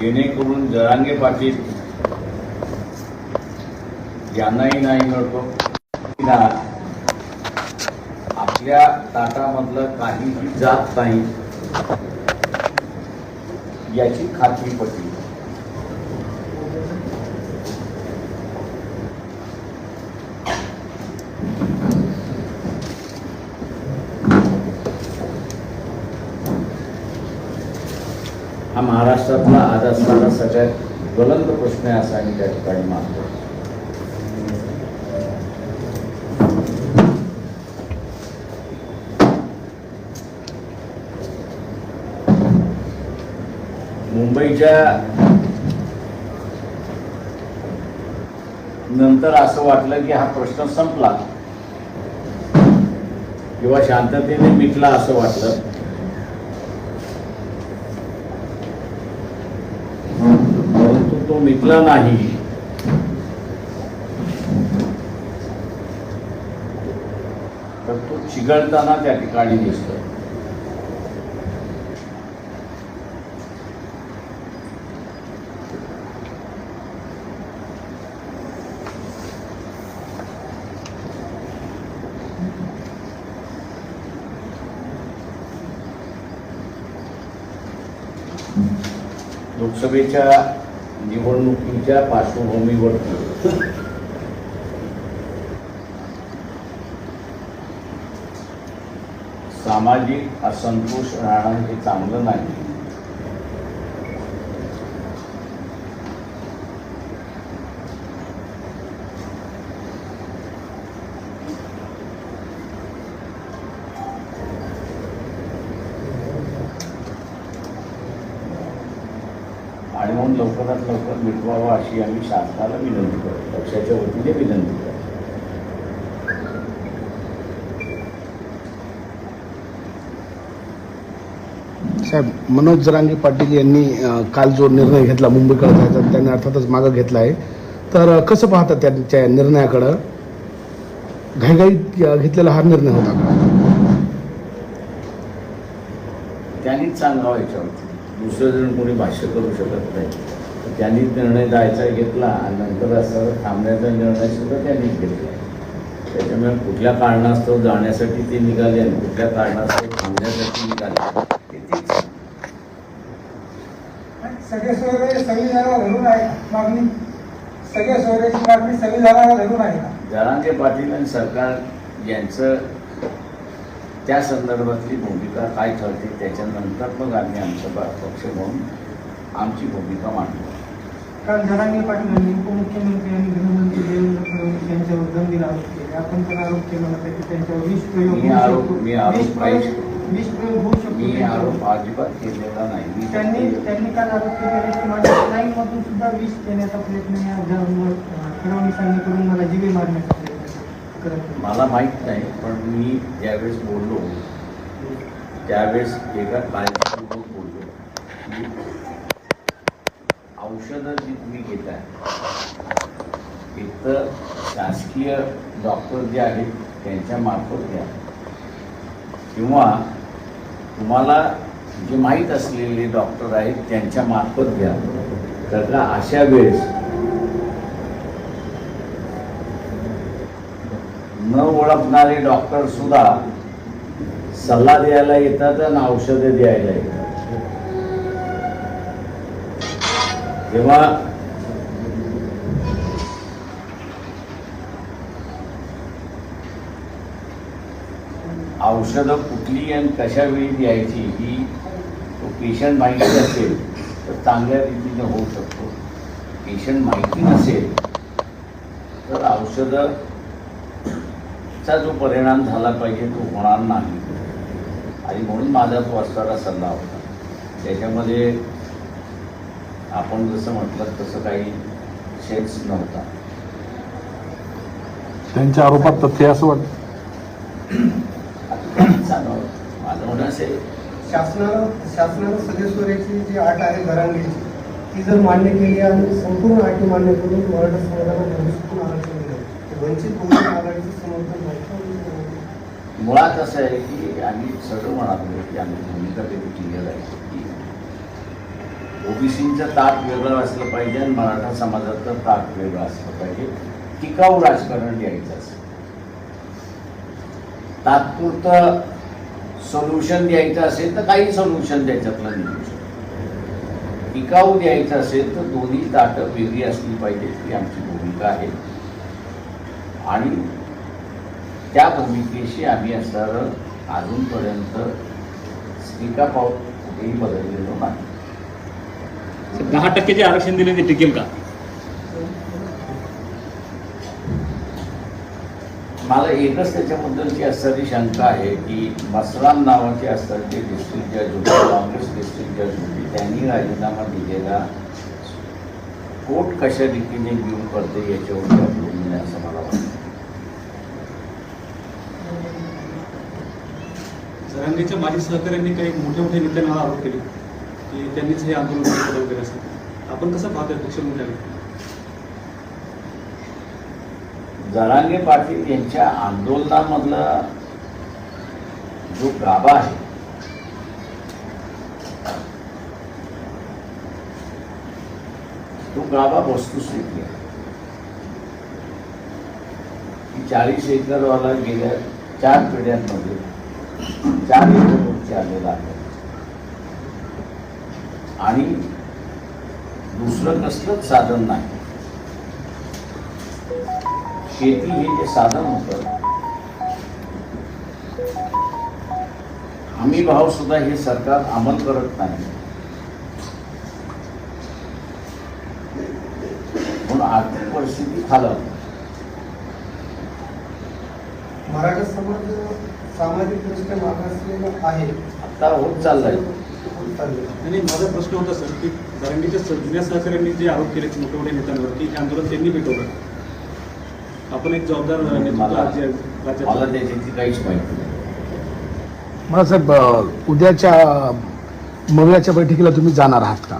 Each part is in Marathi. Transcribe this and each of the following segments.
जेणेकरून जरांगे पाटील यांनाही नाही मिळतो ना आपल्या ताटामधलं काहीही जात नाही. याची खात्री पटली हा महाराष्ट्रातला आज असणारा सगळ्यात ज्वलंत प्रश्न आहे असा मी त्या ठिकाणी मानतो. मुंबईच्या नंतर असं वाटलं की हा प्रश्न संपला किंवा शांततेने मिटला असं वाटलं परंतु तो मिटला नाही. तर तो चिघळताना त्या ठिकाणी दिसतो. लोकसभेच्या निवडणुकीच्या पार्श्वभूमीवरती. सामाजिक असंतोष राहणं हे चांगलं नाही आणि म्हणून लवकरात लवकर मिटवावं अशी आम्ही शासनाला विनंती करतो. पक्षाच्या वतीने विनंती करतो. साहेब मनोज जरांगे पाटील यांनी काल जो निर्णय घेतला मुंबईकडे जायचा त्यांनी अर्थातच मागं घेतला आहे. तर कसं पाहता त्यांच्या निर्णयाकडं? घाईघाईत घेतलेला हा निर्णय होता का? त्यांनीच सांगावं याच्यावरती दुसरं जण कोणी भाष्य करू शकत नाही. तर त्यांनीच निर्णय जायचा घेतला आणि नंतर असं थांबण्याचा निर्णय सुद्धा त्यांनीच घेतला. त्याच्यामुळे कुठल्या कारणास्तव जाण्यासाठी ते निघाले आणि कुठल्या कारणास्तव थांबण्यासाठी निघाले सगळे सोयरे संविधानाला धरून आहे मागणी. सगळ्या सोयऱ्याची मागणी संविधानाला धरून आहे. जरांगे पाटील आणि सरकार यांचं त्या संदर्भातली भूमिका काय ठरते त्याच्यानंतर मग आम्ही आमचा पक्ष म्हणून आमची भूमिका मांडू काल जरांगे पाटील यांनी उपमुख्यमंत्री आणि गृहमंत्री देवेंद्र फडणवीस यांच्यावर गंभीर आरोप केले आपण पण आरोप केला होता की त्यांच्यावर विष प्रयोग मी आरोप-. मी आरोप विष प्रयोग- होऊ शकतो मी. आरोप अजिबात केलेला नाही त्यांनी त्यांनी काल आरोप केले की माझ्या लाईनमधून सुद्धा विष देण्याचा प्रयत्न या फडणवीसांनी करून मला जीवे मारण्याचा. मला माहीत नाही पण मी ज्यावेळेस बोललो त्यावेळेस एका काळजीपूर्वक बोललो औषधं जी तुम्ही घेताय एक तर शासकीय डॉक्टर जे आहेत त्यांच्या मार्फत घ्या. किंवा तुम्हाला जे माहीत असलेले डॉक्टर आहेत त्यांच्या मार्फत घ्या. तर का अशा वेळेस न ओळखणारे डॉक्टर सुद्धा सल्ला द्यायला येतात आणि औषधे द्यायला येतात. तेव्हा औषधं कुठली आणि कशा वेळी द्यायची ही तो पेशंट माहिती असेल तर चांगल्या रीतीने होऊ शकतो. पेशंट माहिती नसेल तर औषधं चा जो परिणाम झाला पाहिजे तो होणार नाही. आणि म्हणून माझा तो असणारा सल्ला होता. त्याच्यामध्ये आपण जसं म्हटलं तसं काही शेक्स नव्हता. त्यांच्या आरोपात तथ्य असं वाटतं? माझं म्हणणं असेल शासनानं शासनानं सगळे सोयऱ्याची जी अट आहे घरांगीची ती जर मान्य केली आणि संपूर्ण अटी मान्य करून मराठा समाजाला वंचित मुळात असं आहे की आम्ही सगळं म्हणालो की आम्ही भूमिका त्याची क्लिअर आहे की ओबीसींचं ताट वेगळं असलं पाहिजे आणि मराठा समाजाचं ताट वेगळं असलं पाहिजे. टिकाऊ राजकारण द्यायचं असं तात्पुरतं सोल्युशन द्यायचं असेल तर काही सोल्युशन द्यायच्यातलं निघू शकतो. टिकाऊ द्यायचं असेल तर दोन्ही ताटं वेगळी असली पाहिजेत ही आमची भूमिका आहे. आणि त्या भूमिकेशी आम्ही असणारं अजूनपर्यंत स्टिका पाऊल कुठेही बदललेलो नाही. दहा टक्के जे आरक्षण दिले ते टिकेल का? मला एकच त्याच्याबद्दलची असणारी शंका आहे की मसराम नावाचे असणारे डिस्ट्रिक्ट जज होते काँग्रेस डिस्ट्रिक्ट जज होते त्यांनी राजीनामा दिलेला कोर्ट कशा रीतीने व्यू करते याच्यावर असं मला वाटतं. सरांनीच्या माजी सहकाऱ्यांनी काही मोठ्या मोठ्या नेत्यांना आरोप केले की त्यांनीच हे आंदोलन केलं वगैरे असं आपण कसं पाहतोय सोशल मीडियावर जरांगे पाटील यांच्या आंदोलनामधला जो गाभा आहे तो गाभा वस्तुस्थिती आहे. की चाळीस एकरवाला गेल्या चार पिढ्यांमध्ये चार एकरवरती आलेला आहे आणि दुसरं कसलंच साधन नाही. शेती हे जे साधन होतं हमी भाव सुद्धा हे सरकार अंमल करत नाही. म्हणून आर्थिक परिस्थिती खालावते मराठा समाज सामाजिकदृष्ट्या मागासलेला आहे. आता होत चाललाय. आणि माझा प्रश्न होता सर की जरांगेच्या स- जुन्या सहकाऱ्यांनी जे आरोप केले मोठ्या मोठ्या नेत्यांवर की हे आंदोलन त्यांनी पेटवलं आपण एक जबाबदार मला त्याच्याची काहीच माहिती नाही. मला साहेब उद्याच्या मवियाच्या बैठकीला तुम्ही जाणार आहात का?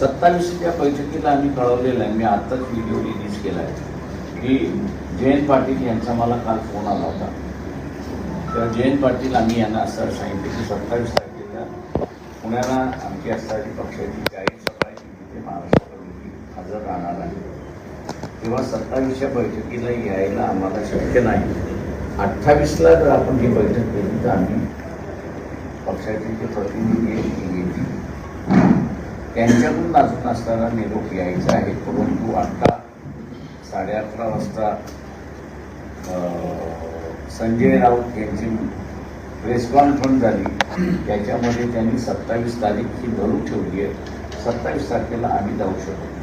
सत्तावीसच्या बैठकीला आम्ही कळवलेलं आहे. मी आत्ताच व्हिडिओ रिलीज केला आहे की जयंत पाटील यांचा मला काल फोन आला होता. तर जयंत पाटील आम्ही यांना असं सांगितलं की सत्तावीस तारखेला पुण्याला आमची असणारी पक्षाची जाहीर सभा आहे तिथे महाराष्ट्रामध्ये हजर राहणार आहे. तेव्हा सत्तावीसच्या बैठकीला यायला आम्हाला शक्य नाही. अठ्ठावीसला जर आपण ही बैठक केली तर आम्ही पक्षाचे जे प्रतिनिधी आहेत ते येतील. त्यांच्याकडून अजून असताना निरोप यायचा आहे परंतु आत्ता साडे अकरा वाजता संजय राऊत यांची प्रेस कॉन्फरन्स झाली. त्याच्यामध्ये त्यांनी सत्तावीस तारीख ही धरून ठेवली आहे. सत्तावीस तारखेला आम्ही जाऊ शकतो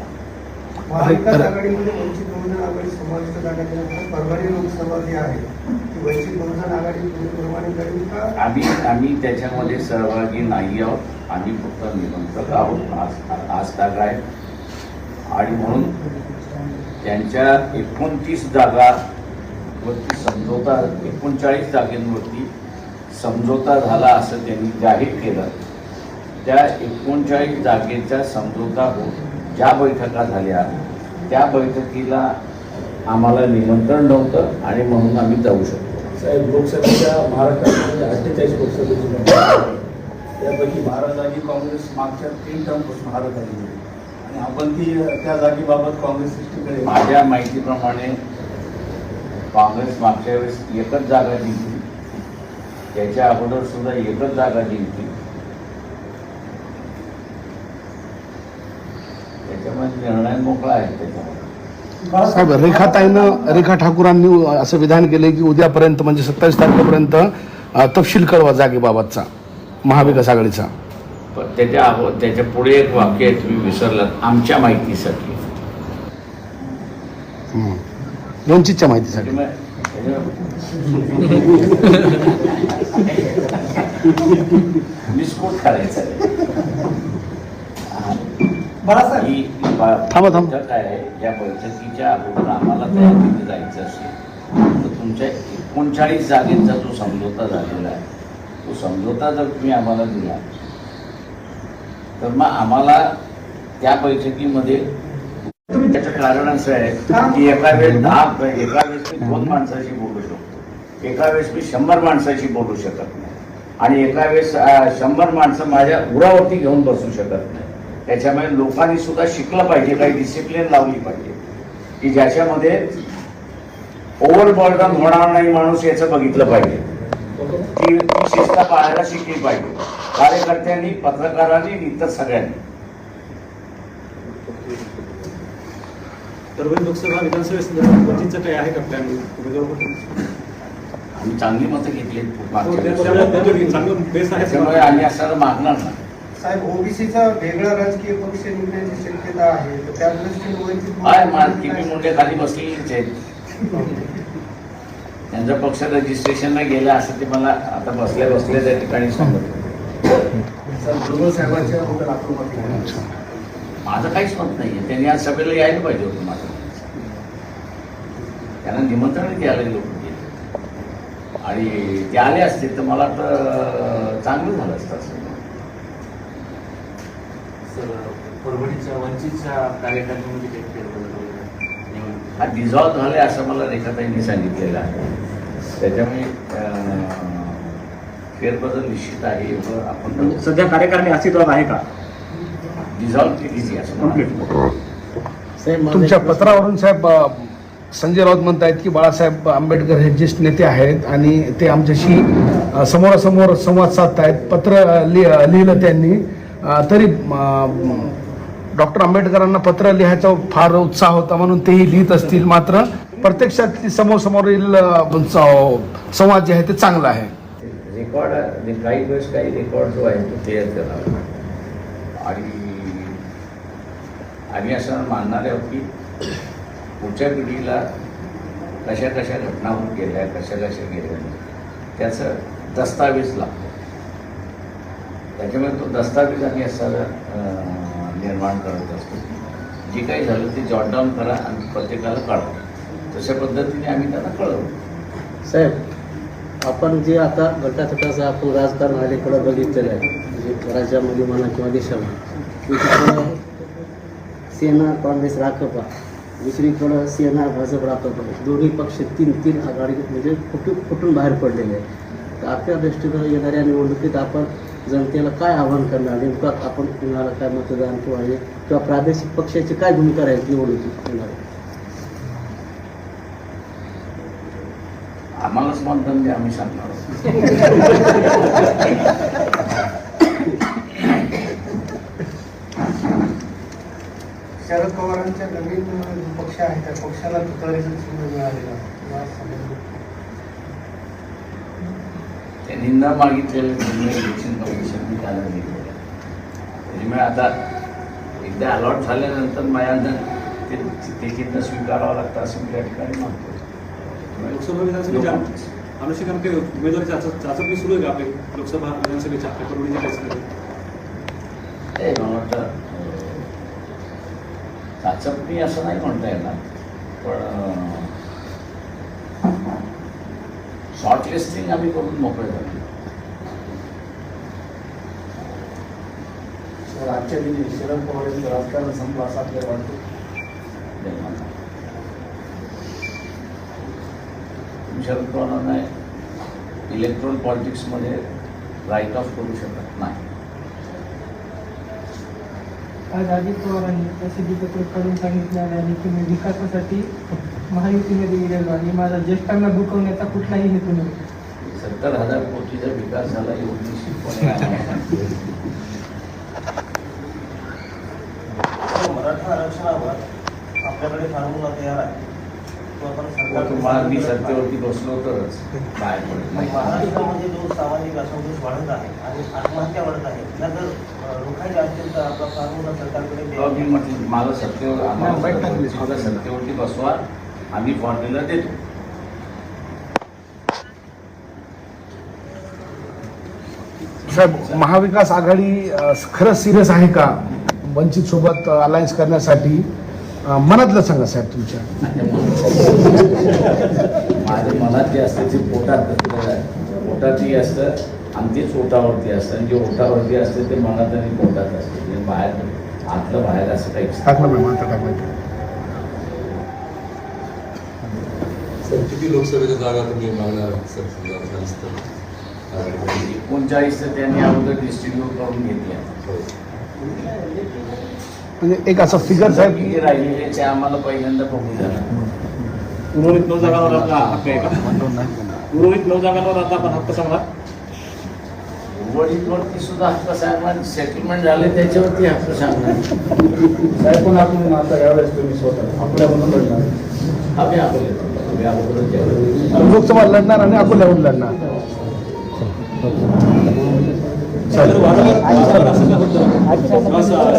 महाविकास आघाडीमध्ये वंचित बहुजन आघाडी समाविष्ट करण्यात परभणी लोकसभा जी आहे ती वंचित बहुजन आघाडी पूर्णप्रमाणे करेल का? आम्ही आम्ही त्याच्यामध्ये सहभागी नाही आहोत. आम्ही फक्त निमंत्रक आहोत. आज आज ताग आहे. आणि म्हणून त्यांच्या एकोणतीस जागावरती समझोता एकोणचाळीस जागेंवरती समझोता झाला असं त्यांनी जाहीर केलं. त्या एकोणचाळीस जागेचा समझोता होत ज्या बैठका झाल्या त्या बैठकीला आम्हाला निमंत्रण नव्हतं आणि म्हणून आम्ही जाऊ शकतो साहेब लोकसभेच्या महाराष्ट्रामध्ये अठ्ठेचाळीस लोकसभेची. त्यापैकी बारा जागी काँग्रेस मागच्या तीन टर्मपासून हारत आली आणि आपण ती त्या जागेबाबत काँग्रेस सृष्टीकडे माझ्या माहितीप्रमाणे काँग्रेस मागच्या वेळेस एकच जागा जिंकली. त्याच्या अगोदर सुद्धा एकच जागा जिंकली. त्याच्यामुळे निर्णय मोकळा आहे त्याच्यामध्ये. साहेब रेखाताईनं रेखा ठाकूरांनी असं विधान केले की उद्यापर्यंत म्हणजे सत्तावीस तारखेपर्यंत तपशील कळवा जागेबाबतचा महाविकास आघाडीचा. पण त्याच्या अगो त्याच्या पुढे एक वाक्य आहे तुम्ही विसरलात आमच्या माहितीसाठी. हम्म. वंचितच्या माहितीसाठी. विस्फोट करायचा बाळासाहेब ही थांबा, थांबा. बैठक आहे. या बैठकीच्या अगोदर आम्हाला तयारीने जायचं असेल. तर तुमच्या एकोणचाळीस जागेचा जो समझोता झालेला आहे तो समझोता जर तुम्ही आम्हाला दिला तर मग आम्हाला त्या बैठकीमध्ये त्याचं कारण असं आहे. की एका वेळेस दहा एका वेळेस मी दोन माणसाशी बोलू शकतो. एका वेळेस मी शंभर माणसाशी बोलू शकत नाही. आणि एका वेळेस शंभर माणसं माझ्या उरावरती घेऊन बसू शकत नाही. त्याच्यामुळे लोकांनी सुद्धा शिकलं पाहिजे काही डिसिप्लिन लावली पाहिजे. की ज्याच्यामध्ये ओव्हरबर्डन होणार नाही माणूस याचं बघितलं पाहिजे. ती शिस्त पाहायला शिकली पाहिजे. कार्यकर्त्यांनी पत्रकारांनी इतर सगळ्यांनी. परभणी लोकसभा विधानसभेसंदर्भात काही आहे का प्लॅन उमेदवार आम्ही चांगली मतं घेतली हो, चांगलं बेस आहे. त्याच्यामुळे आम्ही असं मागणार ना साहेब ओबीसीचा वेगळा राजकीय पक्ष निघण्याची शक्यता आहे. तर त्या दृष्टीने मुंडे खाली बसलेलीच आहेत त्यांचं पक्ष रजिस्ट्रेशनला गेलं असं ते मला आता बसल्या बसल्या त्या ठिकाणी सांगत साहेबांच्या कुठं आपण मत नाही. माझं काहीच मत नाहीये. त्यांनी आज सभेला यायला पाहिजे होतं माझं त्यांना निमंत्रण द्यायला लोक आणि ते आले असते तर मला तर चांगलं झालं असतं असं. सर परभणीच्या वंचितच्या हा डिझॉल्व्ह झाले असं मला रेखाताईंनी सांगितलेलं आहे. त्याच्यामुळे फेरबदल निश्चित आहे. आपण सध्या कार्यकारिणी अस्तित्वात आहे का? असं कंप्लीट तुमच्या पत्रावरून साहेब संजय राऊत म्हणतायत की बाळासाहेब आंबेडकर हे ज्येष्ठ नेते आहेत आणि ते आमच्याशी समोरासमोर संवाद साधतायत. पत्र लिहिलं त्यांनी. तरी डॉक्टर आंबेडकरांना पत्र लिहायचा फार उत्साह होता म्हणून तेही लिहित असतील मात्र. प्रत्यक्षात समोरसमोरील संवाद जे आहे ते चांगला आहे. रेकॉर्ड काही वेळेस काही रेकॉर्ड जो आहे तो क्लिअर करावा आणि आम्ही असं मानणार आहोत की पुढच्या पिढीला कशा कशा घटना होत गेल्या कशा कशा गेल्या त्याचं दस्तावेज लागतो. त्याच्यामुळे तो दस्तावेज आम्ही असं निर्माण करत असतो. जे काही झालं ते जॉट डाऊन करा आणि प्रत्येकाला कळवा. तशा पद्धतीने आम्ही त्यांना कळवू साहेब आपण जे आता गटातटाचं आपण राजकारण अलीकडं बघितलेलं आहे म्हणजे राज्यामध्ये म्हणा किंवा देशामध्ये सेना काँग्रेस राकपा दुसरीकडं सेना भाजप राकपा दोन्ही पक्ष तीन तीन आघाडी म्हणजे फुटून फुटून बाहेर पडलेले आहेत. तर आपल्या दृष्टीनं येणाऱ्या निवडणुकीत आपण जनतेला काय आव्हान करणार? नेमकं आपण कुणाला काय मतदान किंवा हे किंवा प्रादेशिक पक्षाची काय भूमिका राहील निवडणुकीत येणार आम्हालाच मतदान द्या आम्ही सांगणार शरद पवारांच्या नवीन जो पक्ष आहे त्या पक्षाला तुतारीचं चिन्ह मिळालेलं. त्यांनी न मागितलेलं इलेक्शन कमिशनने त्याला दिलेलं. त्याच्यामुळे आता एकदा अलॉट झाल्यानंतर माझ्या ते ते चिन्ह स्वीकारावं लागतं असं मी त्या ठिकाणी मागतो लोकसभा विधानसभेच्या अनुषंगाने काही उमेदवारी चाचप चाचपणी सुरू आहे का आपली लोकसभा विधानसभेच्या आपल्या परभणीच्या मला वाटतं चाचपणी असं नाही म्हणता येणार पण शॉर्ट लिस्टिंग आम्ही करून मोकळे झालो आजच्या दिनी शरद पवार राजकारण संपलं असं आपल्याला वाटतं शरद पवारांना इलेक्ट्रॉन पॉलिटिक्समध्ये राईट ऑफ़ करू शकत नाही आज अजित पवारांनी प्रसिद्धी पत्रक काढून सांगितलेलं आहे की मी विकासासाठी महायुतीमध्ये गेलेलो आणि माझा ज्येष्ठांना दुखवण्याचा कुठलाही हेतू नाही. सत्तर हजार कोटीचा विकास झाला एवढी आहे. मराठा आरक्षणावर आपल्याकडे फॉर्म्युला तयार आहे. तुम्हाला मी सरकार सत्तेवरती बसलो तरच महाराष्ट्रामध्ये जो सामाजिक असंतोष वाढत आहे आणि आत्महत्या वाढत आहे मी. म्हटलं मला सत्तेवर आम्हाला सत्तेवरती बसवा. आम्ही फॉर्म्युला देतो. साहेब महाविकास आघाडी खरंच सिरियस आहे का वंचित सोबत अलायन्स करण्यासाठी? मनातलं सांगा साहेब तुमच्या. माझ्या मनात जे असतं ते पोटात असतं काय? पोटात जे असतं आणि तेच ओटावरती असतं. आणि जे ओटावरती असते ते मनात आणि पोटात असते. म्हणजे बाहेर आतलं बाहेर असं काही सर किती लोकसभेच्या जागा तुम्ही मागणार सर एकोणचाळीस तर त्यांनी अगोदर डिस्ट्रीब्यूट करून घेतल्या म्हणजे एक असं फिगर साहेब किती राहिलेले ते आम्हाला पहिल्यांदा बघू द्या उर्वरित नऊ जागांवर आपला हक्क आहे का? उर्वरित नऊ जागांवर आता आपण हक्क सांगणार उर्वरितवरती सुद्धा हक्क सांगणार सेटलमेंट झाले त्याच्यावरती हक्क सांगणार. साहेब पण आपण आता यावेळेस तुम्ही स्वतः आपल्यामधून लढणार. आम्ही जेवढे लोकसभा लढणार आणि अकोल्याहून लढणार.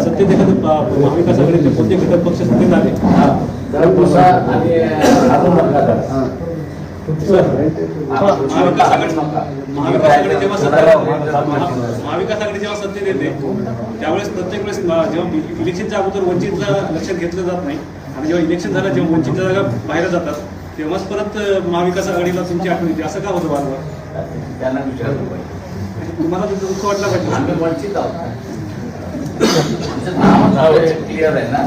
सत्तेत एखादं महाविकास आघाडीचे कोणते घटक पक्ष सत्तेत आले? आघाडी महाविकास आघाडी जेव्हा महाविकास आघाडी जेव्हा सत्तेत येते त्यावेळेस प्रत्येक वेळेस जेव्हा इलेक्शनच्या अगोदर वंचितला लक्षात घेतलं जात नाही. आणि जेव्हा इलेक्शन झालं जेव्हा वंचितच्या जागा बाहेर जातात तेव्हाच परत महाविकास आघाडीला तुमची आठवण येते. असं का होतं वारंवार? त्यांना विचारलं पाहिजे. तुम्हाला तुमचं दुःख वाटलं पाहिजे. आम्ही वंचित आहोत. क्लिअर आहे ना?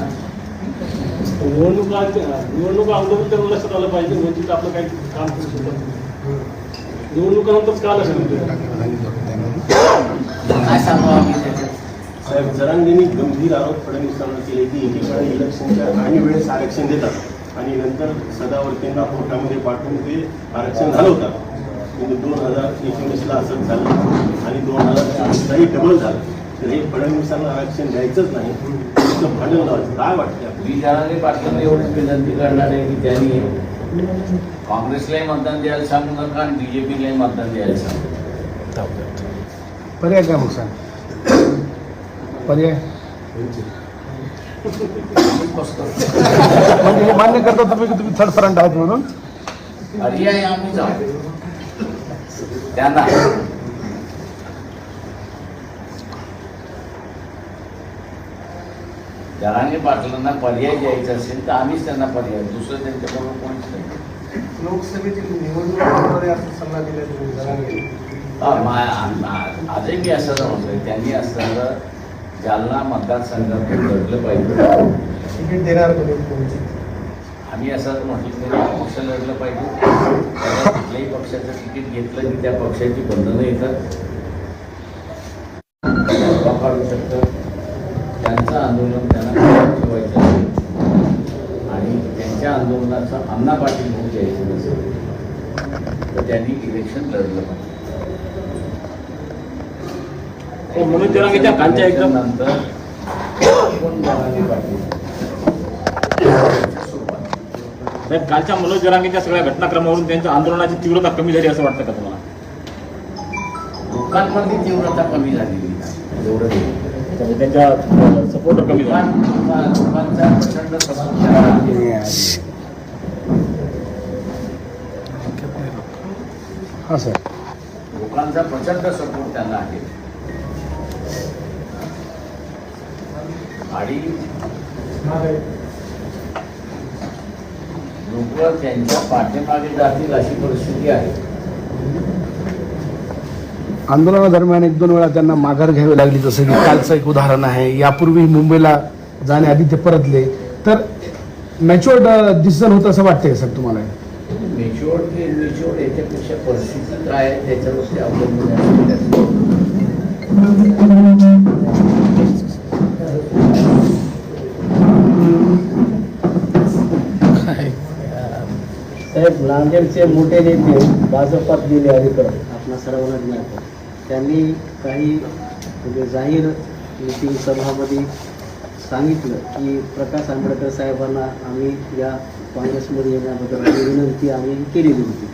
निवडणुका निवडणुका अगोदर तर लक्षात आलं पाहिजे. वंचित आपलं काही काम करू शकत नाही. निवडणुकानंतरच का लक्षात येतं काय सांगू आम्ही त्याच्यात? साहेब जरांगेंनी गंभीर आरोप फडणवीसांवर केले की एकीकडे इलेक्शनच्या काही वेळेस आरक्षण देतात. आणि नंतर सदावर्तींना कोर्टामध्ये पाठवून ते आरक्षण घालवतात म्हणजे दोन हजार एकोणीसला असंच झालं आणि दोन हजार चोवीसलाही डबल झालं. तर हे फडणवीसांना आरक्षण द्यायचंच नाही. त्याचं भांडण लावायचं. काय वाटतं? मी जनाने पाटलांना एवढीच विनंती करणार आहे की त्यांनी काँग्रेसलाही मतदान द्यायला सांगू नका आणि बीजेपीलाही मतदान द्यायला सांगू पर्याय काय मग सांग? पर्याय? म्हणजे हे मान्य करता तुम्ही की तुम्ही थर्ड फ्रंट आहात म्हणून? पर्याय आम्ही जाऊ. त्यांना. जरांगे पाटलांना पर्याय द्यायचा असेल तर आम्हीच त्यांना पर्याय दुसरं त्यांच्याबरोबर कोणीच नाही. लोकसभेची निवडणूक सल्ला दिला आजही मी असं म्हणतोय त्यांनी असं जालना मतदारसंघातून लढलं पाहिजे. तिकीट देणार कोणी आम्ही असं म्हटलं की पक्ष लढलं पाहिजे. त्याला कुठल्याही पक्षाचं तिकीट घेतलं की त्या पक्षाची बंधनं येतात. काढू शकतं त्यांचं आंदोलन त्यांना ठेवायचं. आणि त्यांच्या आंदोलनाचं अण्णा पाटील होऊ द्यायचं नसेल तर त्यांनी इलेक्शन लढलं पाहिजे. हो, नंतर कोण पाटील? सुरुवात साहेब कालच्या मनोज जरांगेच्या सगळ्या घटनाक्रमावरून त्यांच्या आंदोलनाची तीव्रता कमी झाली असं वाटतं का तुम्हाला? लोकांमध्ये तीव्रता कमी झालेली. एवढं त्यांच्या सपोर्टर कमी झाला. लोकां- लोकांचा प्रचंड आहे. हां सर. लोकांचा प्रचंड सपोर्ट त्यांना आहे. आणि लोक त्यांच्या पाठीमागे जातील अशी परिस्थिती आहे. आंदोलनादरम्यान एक दोन वेळा त्यांना माघार घ्यावी लागली जसं की कालचं एक उदाहरण आहे. यापूर्वी मुंबईला जाण्याआधी ते परतले. तर मॅच्युअर्ड डिसिजन होतं असं वाटतंय सर तुम्हाला? मेच्युअर की इनमेच्युअर याच्यापेक्षा परिस्थिती काय आहे त्याच्यावरती अवलंबून आहे साहेब नांदेडचे मोठे नेते भाजपात गेले अलीकडं. आपल्या सर्वांना ज्ञात. त्यांनी काही म्हणजे जाहीर मिटिंग सभामध्ये सांगितलं की प्रकाश आंबेडकर साहेबांना आम्ही या काँग्रेसमध्ये येण्याबद्दल आम्ही विनंती आम्ही केलेली होती.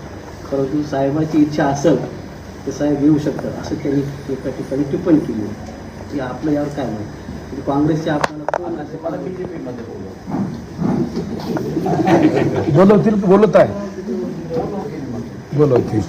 परंतु साहेबाची इच्छा असेल तर साहेब येऊ शकतात असं त्यांनी एका ठिकाणी टिप्पणी केली होती. की आपलं यावर काय माहिती म्हणजे काँग्रेसचे आपल्याला कोण असे मला बीजेपीमध्ये बोलव बोलवतील बोलत आहे. बोलवतील.